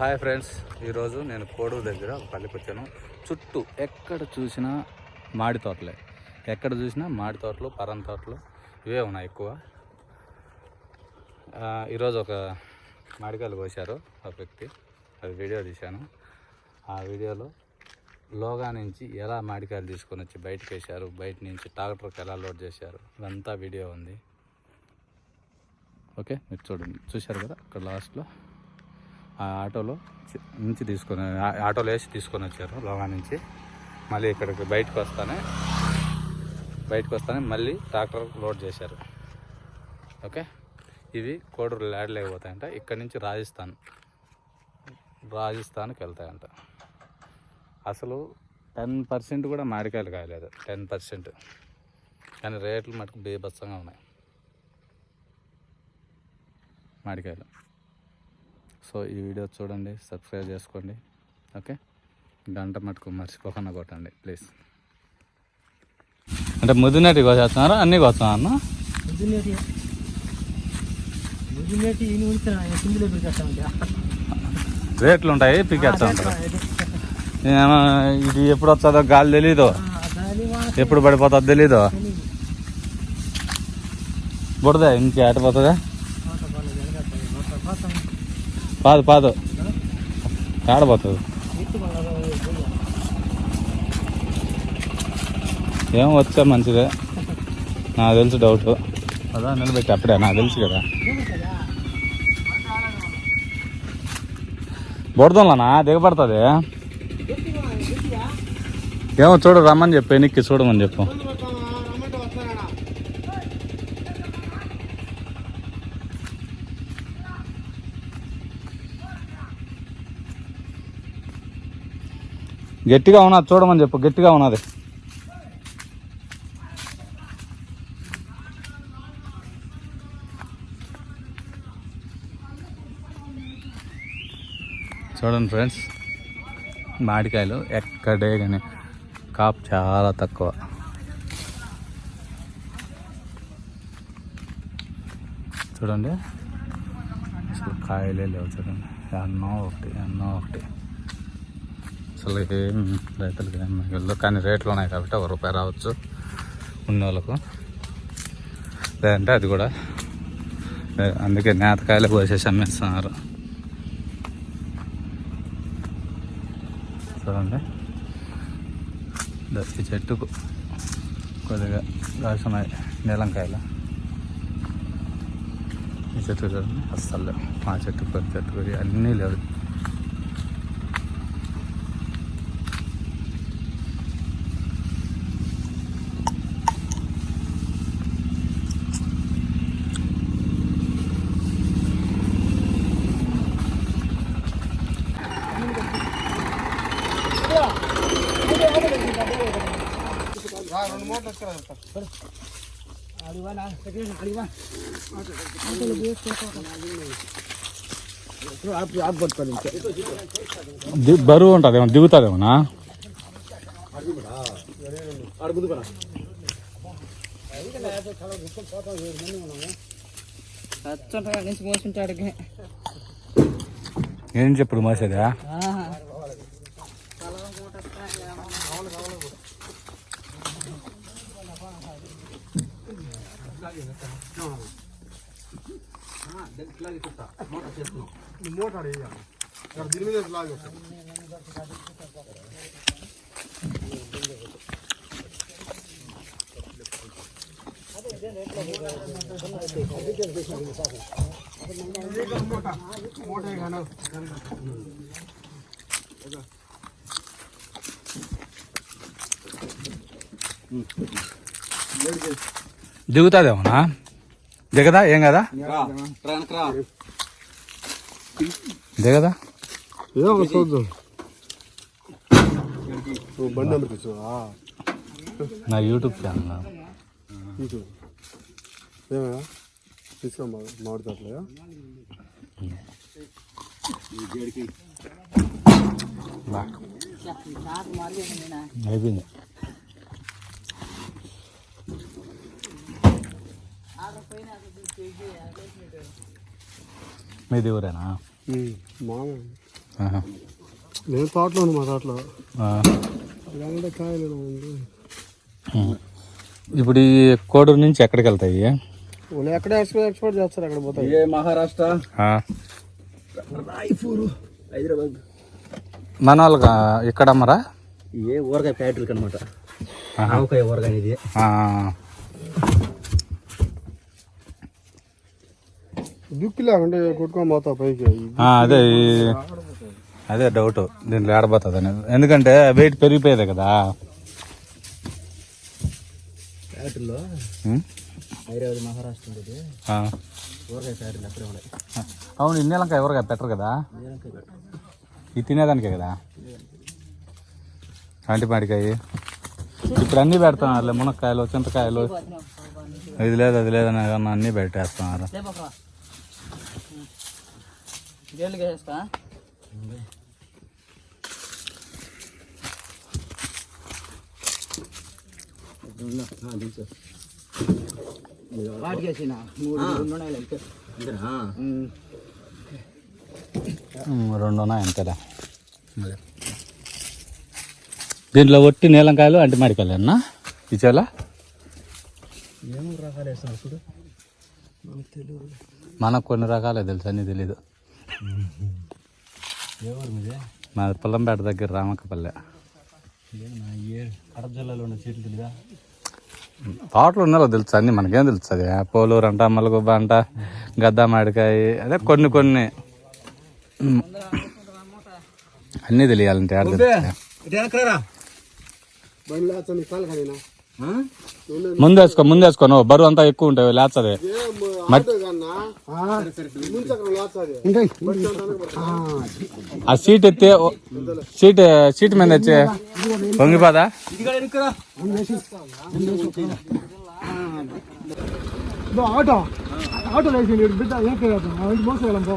Hi friends ఈరోజు నేను కోడూరు దగ్గర ఒక పల్లెకి వచ్చాను చుట్టూ ఎక్కడ చూసినా మాడి తోటలే. ఎక్కడ చూసినా మాడి తోటలు పరం తోటలు ఇవే ఉన్నాయి ఎక్కువ. ఈరోజు ఒక మాడికాయలు కోసారు ఒక వ్యక్తి. అది వీడియో తీశాను. ఆ వీడియోలో లోగా నుంచి ఎలా మాడికాయలు తీసుకొని వచ్చి బయటకు వేశారు బయట నుంచి ట్రాక్టర్కి ఎలా లోడ్ చేశారు ఇదంతా వీడియో ఉంది. ఓకే మీరు చూడండి. చూశారు కదా అక్కడ లాస్ట్లో. ఆ ఆటోలో నుంచి తీసుకొని ఆటోలో వేసి తీసుకొని వచ్చారు లోగా నుంచి. మళ్ళీ ఇక్కడికి బయటకు వస్తానే బయటకు వస్తానే మళ్ళీ ట్రాక్టర్ లోడ్ చేశారు. ఓకే? ఇవి కోడూరు ల్యాడ్ లేకపోతాయంట ఇక్కడి నుంచి రాజస్థాన్ రాజస్థాన్కి వెళ్తాయంట. అసలు టెన్ పర్సెంట్ కూడా మామిడికాయలు కాయలేదు. Ten percent. కానీ రేట్లు మటుకు బీభత్సంగా ఉన్నాయి. మామిడికాయలు. సో ఈ వీడియో చూడండి సబ్స్క్రైబ్ చేసుకోండి. ఓకే? గంట మటుకు మర్చిపోకుండా కొట్టండి ప్లీజ్. అంటే ముద్దునేటి కోసేస్తున్నారా అన్నీ కోస్తున్నా అన్న? రేట్లు ఉంటాయి పీకేస్తా ఉంటారు. ఇది ఎప్పుడు వస్తుందో గాలి తెలీదు. ఎప్పుడు పడిపోతుందో తెలీదు. బుడదా ఇంకే ఆట పాదు పాదు. ఆడబోతుంది. ఏం వచ్చా మంచిదే. నాకు తెలుసు డౌట్ అదా నిలబెట్టి అప్పుడే. నాకు తెలుసు కదా. బుడదంలోనా? దిగబడుతుంది. ఏమో చూడు రమ్మని చెప్పు నిక్కి చూడమని చెప్పు. గట్టిగా ఉన్నది చూడమని చెప్పు గట్టిగా ఉన్నది. చూడండి ఫ్రెండ్స్ మామిడికాయలు ఎక్కడే కానీ కాపు చాలా తక్కువ. చూడండి అసలు కాయలే లేవు చూడండి. ఎన్నో ఒకటి ఎన్నో ఒకటి. అసలు ఏం రైతులకి ఏం మిగలదు. కానీ రేట్లు ఉన్నాయి కాబట్టి ఒక రూపాయి రావచ్చు ఉన్న వాళ్ళకు లేదంటే అది కూడా అందుకే నేతకాయలు కోసేసి అమ్మేస్తున్నారు. చూడండి. ద- ఈ చెట్టుకు కొద్దిగా కాసున్నాయి నీలంకాయలు. ఈ చెట్టు చూడండి. అస్సలు మా చెట్టు కొద్ది చెట్టు కొద్ది అన్నీ లేవు. అడివా నా సెకండ్ అడివా ది- బరువు ఉంటుంది ఏం చెప్పుడు మోసేదా దిగుతుందేమోనా దిగదా ఏం కదా దిగదా ఏదో ఒక చూద్దాం. బండి తెచ్చు నా యూట్యూబ్ ఛానల్ తీసు ఏమయ్యా? తీసుకోమ్మా మామిడి తోటలయా బా అయిపోయింది. మీది ఊరేనా. నేను తోటలో మా తోటలో కాయలు. ఇప్పుడు ఈ కోడూరు నుంచి ఎక్కడికి వెళ్తాయి? వాళ్ళు ఎక్కడ ఎక్స్పోర్ట్ ఎక్స్పోర్ట్ చేస్తారు అక్కడ పోతాయి. ఏ మహారాష్ట్ర? ఆ. రాయపూరు హైదరాబాద్. మన వాళ్ళకి ఇక్కడ అమ్మరా? ఏ ఊరగాయ ఫ్యాక్టరీకి అనమాట. ఆవకాయ ఊరగాయ ఇది ఆ. దుక్కి కొట్టుకొని పైకి. అదే అదే డౌట్ దీంట్లో ఏడబోతుంది అనేది. ఎందుకంటే వెయిట్ పెరిగిపోయేది కదా. అవును ఇన్నెలంక ఎవరుగా పెట్టరు కదా. ఇది తినేదానికే కదా? అంటిమాడికాయ ఇప్పుడు అన్నీ పెడుతున్నారు మునక్కాయలు చింతకాయలు. ఇది లేదు అది లేదని అన్నీ పెట్టేస్తున్నారు. వేస్తా. వాటికి వేసిన మూడు రెండు ఉన్నాయి లైక్. రెండు. దీంట్లో ఒట్టి నీలంకాయలు అంటిమాడికాయలు అన్న ఇచ్చేలా? ఏమో రకాలు మనకు కొన్ని రకాలే తెలుసు అన్నీ తెలీదు. ఎవరు మీదే మా పొల్లంపేట దగ్గర రామక్కపల్లె లేదు నా ఏ కడప జిల్లాలో ఉన్న చెట్లు తెలియదా తోటలు ఉన్నాలో తెలుసు అన్నీ మనకేం తెలుస్తుంది పోలూరు అంట మలగుబ్బ అంట గద్ద మామిడికాయ అదే కొన్ని కొన్ని. అన్నీ తెలియాలంటే ఆడ తెలుస్తాయి. ఇటు వెనకరా ముందు వేసుకో ముందు వేసుకో నువ్వు. బరువు అంతా ఎక్కువ ఉంటుంది లేచది ఆ సీట్ ఎత్తే సీట్ సీట్ మీద వచ్చే పొంగిపోదా? ఆటో ఆటో లేచి బిడ్డ ఏం చేయదు మా ఇంటి మోసం పో.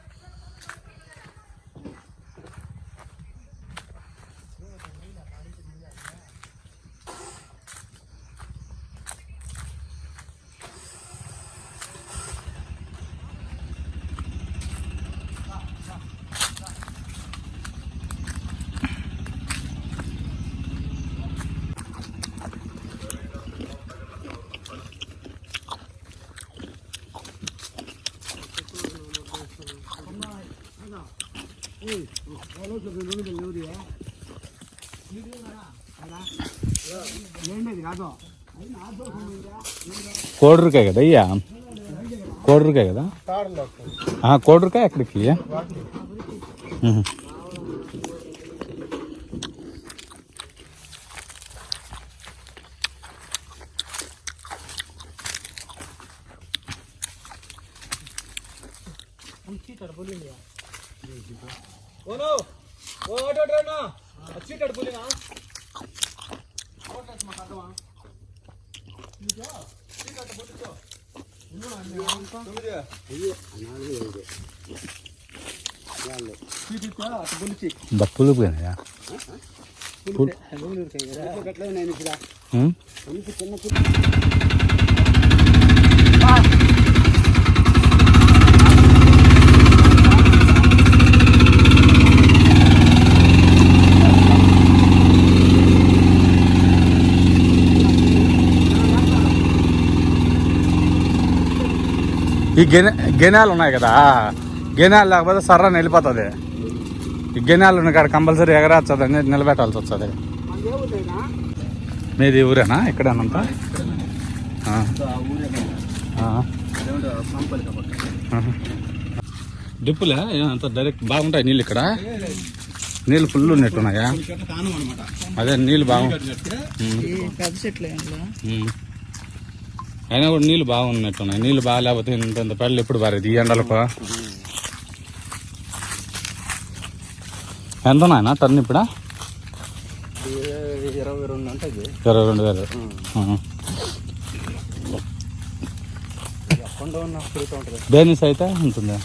ఫోటో కోడూరుకాయ కదా అయ్యా కోడూరుకాయ కదా ఆ, కోడూరుకాయ ఎక్కడికి ఉహు. బా పులుపు కదా పుల్- ఉమ్. ఈ గెనె గెనాలు ఉన్నాయి కదా గెనాలు లేకపోతే సర్రని వెళ్ళిపోతుంది ఈ గెనాలు ఉన్న కాడ కంపల్సరీ ఎగరాస్తుంది నిలబెట్టాల్సి వస్తుంది. మీది ఊరేనా? ఇక్కడేనంతా. డ్రిప్పులే అంత డైరెక్ట్ బాగుంటాయి నీళ్ళు ఇక్కడ? నీళ్ళు ఫుల్ ఉన్నట్టున్నాయా? అదే నీళ్ళు బాగు అయినా కూడా నీళ్ళు బాగున్నట్టున్నాయి నీళ్ళు బాగాలేకపోతే ఇంత ఇంత పళ్ళు ఎప్పుడు పారేది ఈ ఎండలకు ఎంత నాయన టర్న్ ఇప్పుడు? ఇరవై రెండు ఉంటుంది ఇరవై రెండు వేలు. బేనిస్ అయితే ఉంటుంది?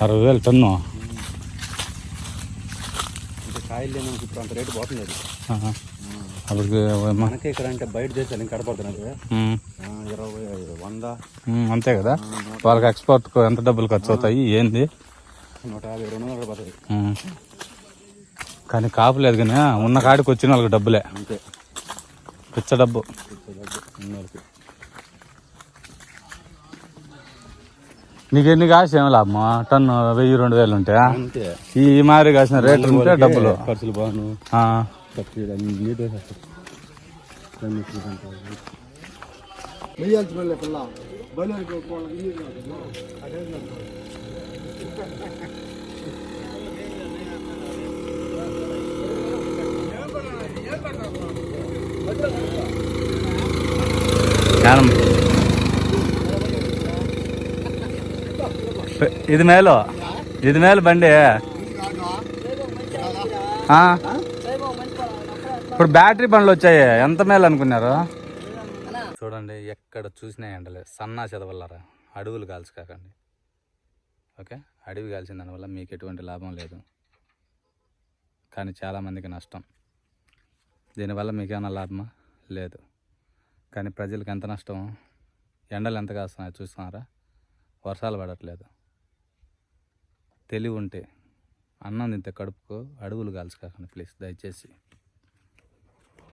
అరవై. వేలు టన్ను. కాయలు లేని ఇప్పుడు అంత రేటు పోతుంది ఆహా. అప్పటికి. మనకి ఇక్కడ అంటే బయట దేశాలు ఇంకా కడపడుతున్నది ఉమ్. ఇరవై వంద. అంతే కదా. వాళ్ళకి ఎక్స్పోర్ట్కు ఎంత డబ్బులు ఖర్చు అవుతాయి ఏంది? నూట యాభై రెండు వందలు పడుతుంది. కానీ కాపు లేదు కానీ ఉన్న కాడికి వచ్చిన వాళ్ళకి డబ్బులే. అంతే. పిచ్చ డబ్బు. నీకు ఎన్ని కాసి ఏం లాభం టన్ను వెయ్యి రెండు వేలు ఉంటే ఈ మారి కాసిన రేట్లు ఉంటే డబ్బులు. ఖర్చులు బాను. ఆ, ఖర్చు అన్ని నీట్ వేసేస్తారు అన్ని చూసుకుంటారు. వెయ్యాల్సి వెళ్ళే పిల్ల బయలుదేరి వాళ్ళకి ఇల్లు కాదు. అదే కాదు. జ్ఞానం ఇది మేలు ఇది మేలు బండి ఆ, ఇప్పుడు బ్యాటరీ బండ్లు వచ్చాయి. ఎంత మేలు అనుకున్నారు? చూడండి ఎక్కడ చూసినా ఎండలే. సన్నా చదవల్లరా? అడవులు కాల్చుకాకండి ఓకే? అడవి కాల్చిన దానివల్ల మీకు ఎటువంటి లాభం లేదు. కానీ చాలామందికి నష్టం. దీనివల్ల మీకేమైనా లాభమా? లేదు. కానీ ప్రజలకు ఎంత నష్టం? ఎండలు ఎంత కాస్తున్నాయో చూస్తున్నారా? వర్షాలు పడట్లేదు. తెలివి ఉంటే అన్నం తింటే కడుపుకో అడవులు కాల్చుకోకండి ప్లీజ్. దయచేసి.